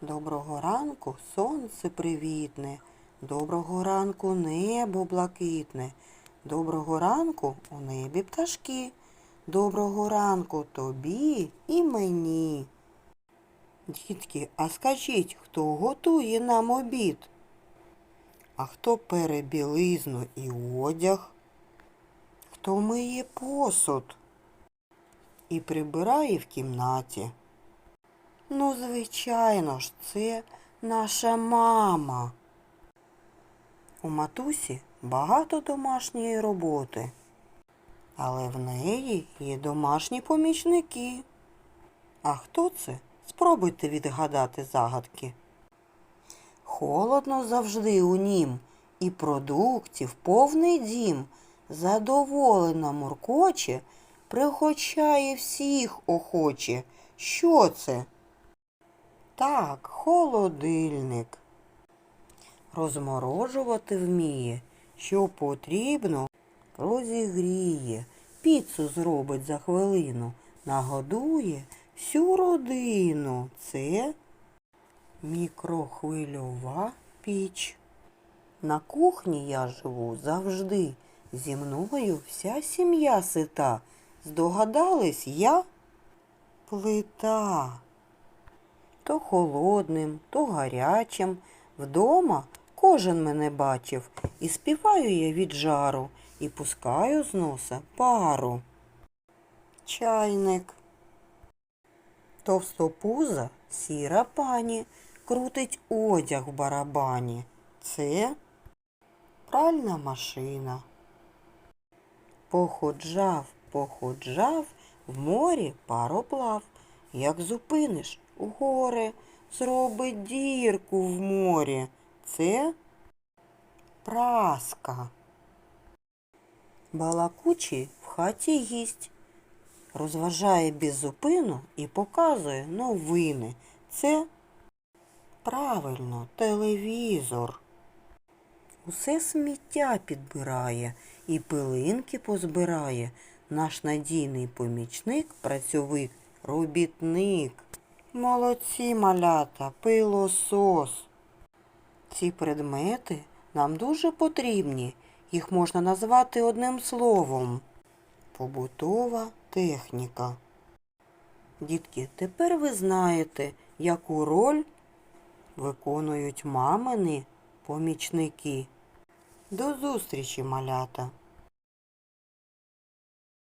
Доброго ранку сонце привітне, доброго ранку небо блакитне, доброго ранку у небі пташки, доброго ранку тобі і мені. Дітки, а скажіть, хто готує нам обід? А хто пере білизну і одяг? Хто миє посуд і прибирає в кімнаті? Ну, звичайно ж, це наша мама. У матусі багато домашньої роботи, але в неї є домашні помічники. А хто це? Спробуйте відгадати загадки. Холодно завжди у нім, і продуктів повний дім. Задоволена муркоче, пригощає всіх охоче. Що це? Так, холодильник. Розморожувати вміє, що потрібно, розігріє, піцу зробить за хвилину, нагодує всю родину. Це мікрохвильова піч. На кухні я живу завжди. Зі мною вся сім'я сита. Здогадались я плита. То холодним, то гарячим. Вдома кожен мене бачив, і співаю я від жару, і пускаю з носа пару. Чайник. Товстопуза сіра пані крутить одяг в барабані. Це пральна машина. Походжав, походжав, в морі пароплав. Як зупиниш горе, зробить дірку в морі. Це праска. Балакучий в хаті їсть. Розважає без зупину і показує новини. Це правильно телевізор. Усе сміття підбирає і пилинки позбирає. Наш надійний помічник, працьовик, робітник. Молодці малята, пилосос. Ці предмети нам дуже потрібні. Їх можна назвати одним словом. Побутова техніка. Дітки, тепер ви знаєте, яку роль виконують мамини помічники. До зустрічі, малята!